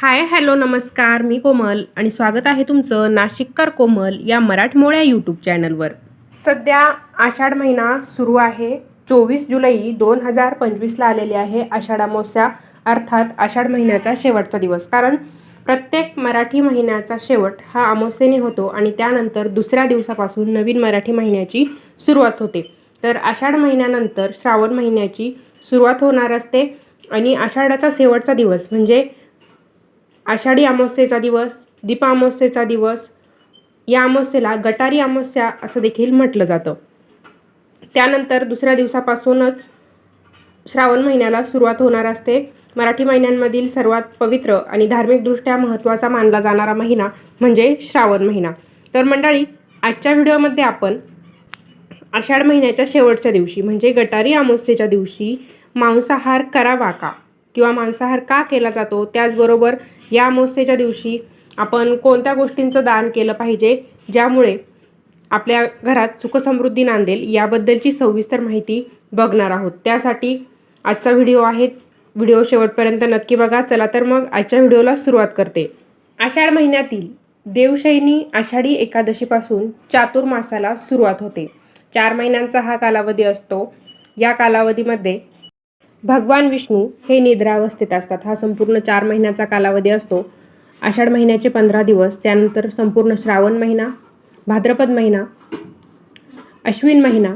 Hi hello नमस्कार. मी कोमल आणि स्वागत आहे तुमचं नाशिककर कोमल या मराठमोळ्या यूट्यूब चॅनलवर. सध्या आषाढ महिना सुरू आहे. चोवीस जुलै दोन हजार पंचवीसला आलेली आहे आषाढ अमावस्या अर्थात आषाढ महिन्याचा शेवटचा दिवस. कारण प्रत्येक मराठी महिन्याचा शेवट हा अमावस्येने होतो आणि त्यानंतर दुसऱ्या दिवसापासून नवीन मराठी महिन्याची सुरुवात होते. तर आषाढ महिन्यानंतर श्रावण महिन्याची सुरुवात होणार असते आणि आषाढाचा शेवटचा दिवस म्हणजे आषाढी अमावस्येचा दिवस दीपा अमावस्येचा दिवस या अमावस्येला गटारी अमावस्या असं देखील म्हटलं जातं. त्यानंतर दुसऱ्या दिवसापासूनच श्रावण महिन्याला सुरुवात होणार असते. मराठी महिन्यांमधील सर्वात पवित्र आणि धार्मिकदृष्ट्या महत्त्वाचा मानला जाणारा महिना म्हणजे श्रावण महिना. तर मंडळी आजच्या व्हिडिओमध्ये आपण आषाढ महिन्याच्या शेवटच्या दिवशी म्हणजे गटारी अमावस्येच्या दिवशी मांसाहार करावा का? किंवा मांसाहार का केला जातो? त्याचबरोबर या अमावस्येच्या दिवशी आपण कोणत्या गोष्टींचं दान केलं पाहिजे ज्यामुळे आपल्या घरात सुखसमृद्धी नांदेल याबद्दलची सविस्तर माहिती बघणार आहोत. त्यासाठी आजचा व्हिडिओ आहे. व्हिडिओ शेवटपर्यंत नक्की बघा. चला तर मग आजच्या व्हिडिओला सुरुवात करते. आषाढ महिन्यातील देवशैनी आषाढी एकादशीपासून चातुर्मासाला सुरुवात होते. चार महिन्यांचा हा कालावधी असतो. या कालावधीमध्ये भगवान विष्णू हे निद्रावस्थेत असतात. हा संपूर्ण चार महिन्याचा कालावधी असतो. आषाढ महिन्याचे पंधरा दिवस त्यानंतर संपूर्ण श्रावण महिना भाद्रपद महिना अश्विन महिना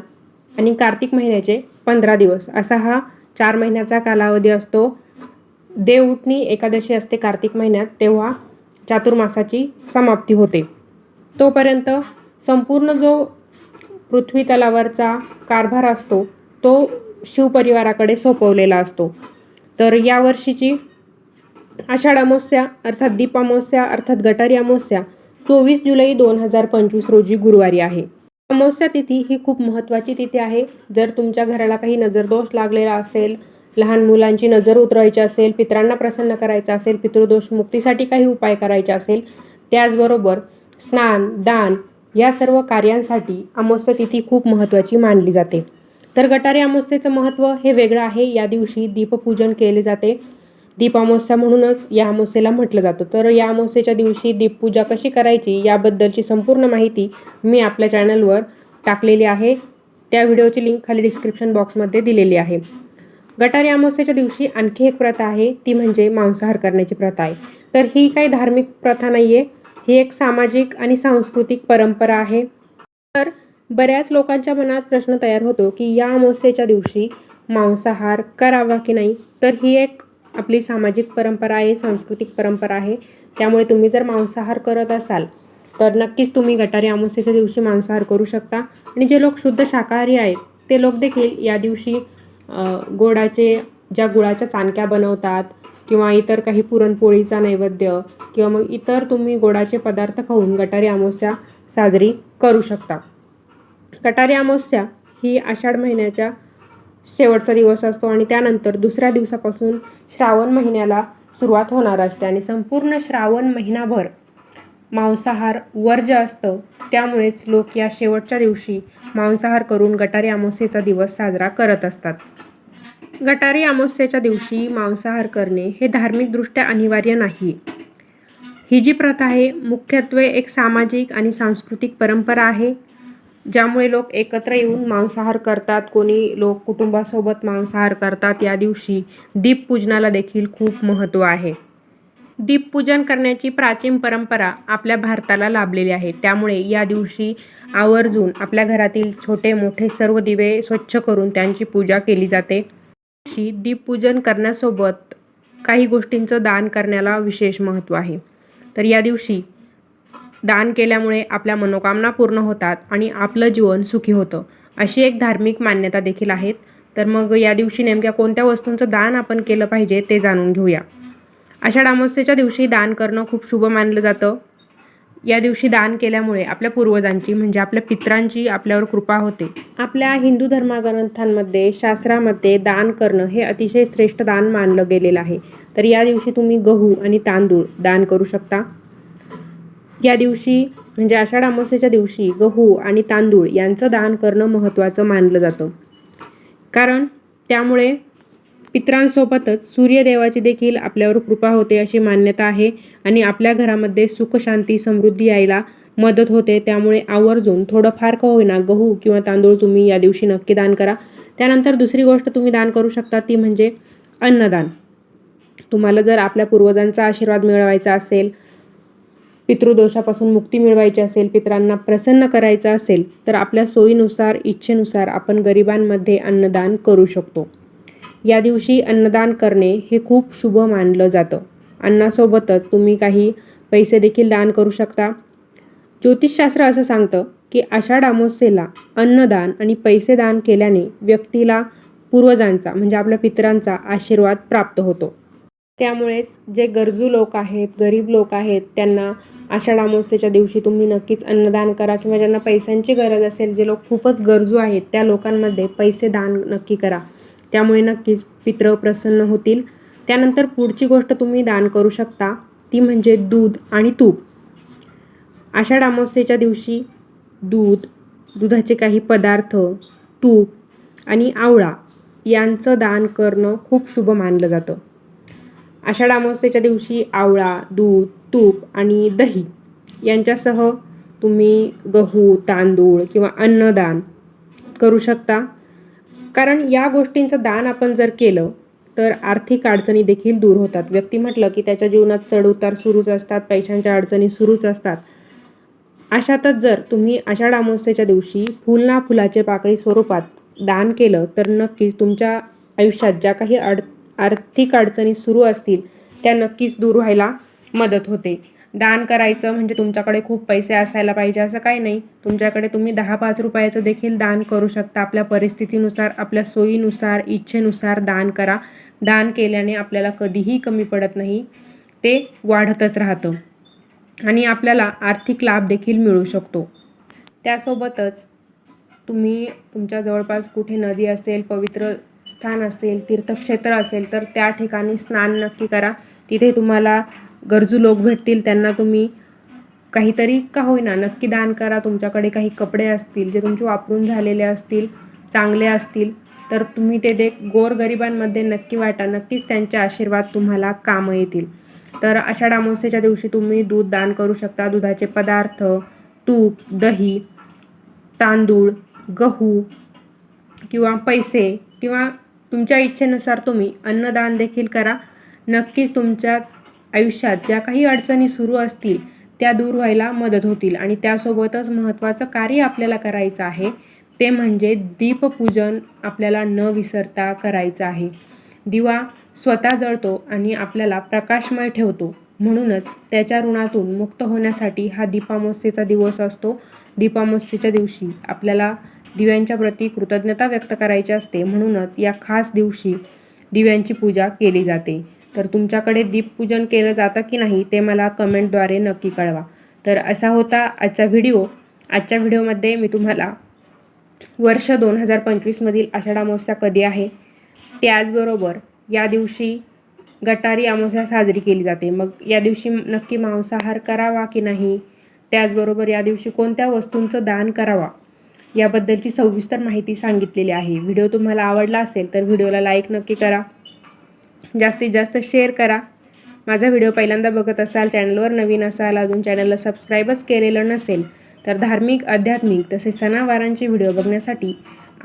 आणि कार्तिक महिन्याचे पंधरा दिवस. असा हा चार महिन्याचा कालावधी असतो. देवउठणी एकादशी असते कार्तिक महिन्यात तेव्हा चातुर्मासाची समाप्ती होते. तोपर्यंत संपूर्ण जो पृथ्वी तलावरचा कारभार असतो तो शिवपरिवाराकडे सोपवलेला असतो. तर यावर्षीची आषाढ अमावस्या अर्थात दीपामावस्या अर्थात गटारी अमावस्या चोवीस जुलै दोन हजार पंचवीस रोजी गुरुवारी आहे. अमावस्या तिथी ही खूप महत्त्वाची तिथी आहे. जर तुमच्या घराला काही नजरदोष लागलेला असेल लहान मुलांची नजर उतरवायची असेल पितरांना प्रसन्न करायचं असेल पितृदोष मुक्तीसाठी काही उपाय करायचे असेल त्याचबरोबर स्नान दान या सर्व कार्यांसाठी अमावस्या तिथी खूप महत्त्वाची मानली जाते. तर गटारी अमावस्येचं महत्त्व हे वेगळं आहे. या दिवशी दीपपूजन केले जाते. दीप अमावस्या म्हणूनच या अमावस्येला म्हटलं जातं. तर या अमावस्येच्या दिवशी दीपपूजा कशी करायची याबद्दलची संपूर्ण माहिती मी आपल्या चॅनलवर टाकलेली आहे. त्या व्हिडिओची लिंक खाली डिस्क्रिप्शन बॉक्समध्ये दिलेली आहे. गटारी अमावस्येच्या दिवशी आणखी एक प्रथा आहे. ती म्हणजे मांसाहार करण्याची प्रथा आहे. तर ही काही धार्मिक प्रथा नाही आहे ही एक सामाजिक आणि सांस्कृतिक परंपरा आहे. तर बऱ्याच लोकांच्या मनात प्रश्न तयार होतो की या अमावस्येच्या दिवशी मांसाहार करावा की नाही? तर ही एक आपली सामाजिक परंपरा आहे सांस्कृतिक परंपरा आहे. त्यामुळे तुम्ही जर मांसाहार करत असाल तर नक्कीच तुम्ही गटारी अमावस्येच्या दिवशी मांसाहार करू शकता. आणि जे लोक शुद्ध शाकाहारी आहेत ते लोक देखील या दिवशी गोडाचे ज्या गुळाच्या चाणक्या बनवतात किंवा इतर काही पुरणपोळीचा नैवेद्य किंवा मग इतर तुम्ही गोडाचे पदार्थ खाऊन गटारी अमावस्या साजरी करू शकता. गटारी अमावस्या ही आषाढ महिन्याच्या शेवटचा दिवस असतो आणि त्यानंतर दुसऱ्या दिवसापासून श्रावण महिन्याला सुरुवात होणार असते आणि संपूर्ण श्रावण महिनाभर मांसाहार वर्ज्य असतं त्यामुळेच लोक या शेवटच्या दिवशी मांसाहार करून गटारी अमावस्येचा दिवस साजरा करत असतात. गटारी अमावस्येच्या दिवशी मांसाहार करणे हे धार्मिकदृष्ट्या अनिवार्य नाही. ही जी प्रथा आहे मुख्यत्वे एक सामाजिक आणि सांस्कृतिक परंपरा आहे. ज्यामुळे लोक एकत्र येऊन मांसाहार करतात कोणी लोक कुटुंबासोबत मांसाहार करतात या दिवशी दीपपूजनाला देखील खूप महत्त्व आहे. दीपपूजन करण्याची प्राचीन परंपरा आपल्या भारताला लाभलेली आहे. त्यामुळे या दिवशी आवर्जून आपल्या घरातील छोटे मोठे सर्व दिवे स्वच्छ करून त्यांची पूजा केली जाते. दिवशी दीपपूजन करण्यासोबत काही गोष्टींचं दान करण्याला विशेष महत्त्व आहे. तर या दिवशी दान केल्यामुळे आपल्या मनोकामना पूर्ण होतात आणि आपलं जीवन सुखी होतं. अशी एक धार्मिक मान्यता देखील आहेत. तर मग या दिवशी नेमक्या कोणत्या वस्तूंचं दान आपण केलं पाहिजे ते जाणून घेऊया. आषाढ अमावस्येच्या दिवशी दान करणं खूप शुभ मानलं जातं. या दिवशी दान केल्यामुळे आपल्या पूर्वजांची म्हणजे आपल्या पित्रांची आपल्यावर कृपा होते. आपल्या हिंदू धर्मग्रंथांमध्ये शास्त्रामध्ये दान करणं हे अतिशय श्रेष्ठ दान मानलं गेलेलं आहे. तर या दिवशी तुम्ही गहू आणि तांदूळ दान करू शकता. या दिवशी म्हणजे आषाढ अमावस्येच्या दिवशी गहू आणि तांदूळ यांचं दान करणं महत्त्वाचं मानलं जातं. कारण त्यामुळे पित्रांसोबतच सूर्यदेवाची देखील आपल्यावर कृपा होते अशी मान्यता आहे आणि आपल्या घरामध्ये सुखशांती समृद्धी यायला मदत होते. त्यामुळे आवर्जून थोडंफार का होईना गहू किंवा तांदूळ तुम्ही या दिवशी नक्की दान करा. त्यानंतर दुसरी गोष्ट तुम्ही दान करू शकता ती म्हणजे अन्नदान. तुम्हाला जर आपल्या पूर्वजांचा आशीर्वाद मिळवायचा असेल पितृदोषापासून मुक्ती मिळवायची असेल पितरांना प्रसन्न करायचं असेल तर आपल्या सोयीनुसार इच्छेनुसार आपण गरिबांमध्ये अन्नदान करू शकतो. या दिवशी अन्नदान करणे हे खूप शुभ मानलं जातं. अन्नासोबतच तुम्ही काही पैसे देखील दान करू शकता. ज्योतिषशास्त्र असं सांगतं की आषाढ अमावस्येला अन्नदान आणि पैसे दान केल्याने व्यक्तीला पूर्वजांचा म्हणजे आपल्या पितरांचा आशीर्वाद प्राप्त होतो. त्यामुळेच जे गरजू लोक आहेत गरीब लोक आहेत त्यांना आषाढ अमावस्येच्या दिवशी तुम्ही नक्कीच अन्नदान करा किंवा ज्यांना पैशांची गरज असेल जे लोक खूपच गरजू आहेत त्या लोकांमध्ये पैसे दान नक्की करा. त्यामुळे नक्कीच पित्र प्रसन्न होतील. त्यानंतर पुढची गोष्ट तुम्ही दान करू शकता ती म्हणजे दूध आणि तूप. आषाढ अमावस्येच्या दिवशी दूध दुधाचे काही पदार्थ तूप आणि आवळा यांचं दान करणं खूप शुभ मानलं जातं. आषाढ अमावस्येच्या दिवशी आवळा दूध तूप आणि दही यांच्यासह तुम्ही गहू तांदूळ किंवा अन्नदान करू शकता. कारण या गोष्टींचं दान आपण जर केलं तर आर्थिक अडचणी देखील दूर होतात. व्यक्ती म्हटलं की त्याच्या जीवनात चढउतार सुरूच असतात पैशांच्या अडचणी सुरूच असतात. अशातच जर तुम्ही आषाढ अमावस्येच्या दिवशी फुल ना फुलाचे पाकळी स्वरूपात दान केलं तर नक्कीच तुमच्या आयुष्यात ज्या काही अड आर्थिक अडचणी सुरू असतील त्या नक्कीच दूर व्हायला मदत होते. दान करायचं म्हणजे तुमच्याकडे खूप पैसे असायला पाहिजे असं काही नाही. तुमच्याकडे तुम्ही दहा पाच रुपयाचं देखील दान करू शकता. आपल्या परिस्थितीनुसार आपल्या सोयीनुसार इच्छेनुसार दान करा. दान केल्याने आपल्याला कधीही कमी पडत नाही. ते वाढतच राहतं. आणि आपल्याला आर्थिक लाभ देखील मिळू शकतो. त्यासोबतच तुम्ही तुमच्या जवळपास कुठे नदी असेल पवित्र स्थान असेल तीर्थक्षेत्र असेल तर त्या ठिकाणी स्नान नक्की करा. तिथे तुम्हाला गरजू लोक भेटतील त्यांना तुम्ही काहीतरी का होईना नक्की दान करा. तुमच्याकडे काही कपडे असतील जे तुमचे वापरून झालेले असतील चांगले असतील तर तुम्ही ते देख गोरगरिबांमध्ये नक्की वाटा. नक्कीच त्यांचे आशीर्वाद तुम्हाला कामं येतील. तर आषाढ अमावस्येच्या दिवशी तुम्ही दूध दान करू शकता. दुधाचे पदार्थ तूप दही तांदूळ गहू किंवा पैसे किंवा तुमच्या इच्छेनुसार तुम्ही अन्नदान देखील करा. नक्कीच तुमच्या आयुष्यात ज्या काही अडचणी सुरू असतील त्या दूर व्हायला मदत होतील आणि त्यासोबतच महत्त्वाचं कार्य आपल्याला करायचं आहे ते म्हणजे दीपपूजन आपल्याला न विसरता करायचं आहे. दिवा स्वतः जळतो आणि आपल्याला प्रकाशमय ठेवतो. म्हणूनच त्याच्या ऋणातून मुक्त होण्यासाठी हा दीपामोस्येचा दिवस असतो. दीपामोस्येच्या दिवशी आपल्याला दिव्यांच्या प्रती कृतज्ञता व्यक्त करायची असते म्हणूनच या खास दिवशी दिव्यांची पूजा केली जाते. तर तुमच्याकडे दीपपूजन केलं जातं की नाही ते मला कमेंटद्वारे नक्की कळवा. तर असा होता आजचा व्हिडिओ. आजच्या व्हिडिओमध्ये मी तुम्हाला वर्ष दोन हजार पंचवीसमधील आषाढ अमावस्या कधी आहे त्याचबरोबर या दिवशी गटारी अमावस्या साजरी केली जाते. मग या दिवशी नक्की मांसाहार करावा की नाही? त्याचबरोबर या दिवशी कोणत्या वस्तूंचं दान करावा? याबद्दलची सविस्तर माहिती सांगितलेली आहे. व्हिडिओ तुम्हाला आवडला असेल तर व्हिडिओला लाईक नक्की करा. जास्तीत जास्त शेअर करा. माझा व्हिडिओ पहिल्यांदा बघत असाल चॅनलवर नवीन असाल अजून चॅनलला सबस्क्राईबच केलेलं नसेल तर धार्मिक आध्यात्मिक तसेच सणावारांचे व्हिडिओ बघण्यासाठी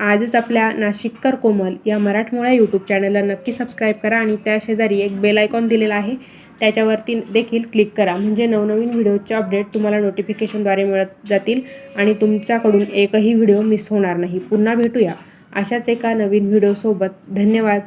आजच आपल्या नाशिककर कोमल या मराठमोळ्या यूट्यूब चॅनलला नक्की सबस्क्राईब करा आणि त्या शेजारी एक बेल आयकॉन दिलेला आहे. त्याच्यावरती देखील क्लिक करा. म्हणजे नवनवीन व्हिडिओचे अपडेट तुम्हाला नोटिफिकेशनद्वारे मिळत जातील आणि तुमच्याकडून एकही व्हिडिओ मिस होणार नाही. पुन्हा भेटूया अशाच एका नवीन व्हिडिओसोबत धन्यवाद.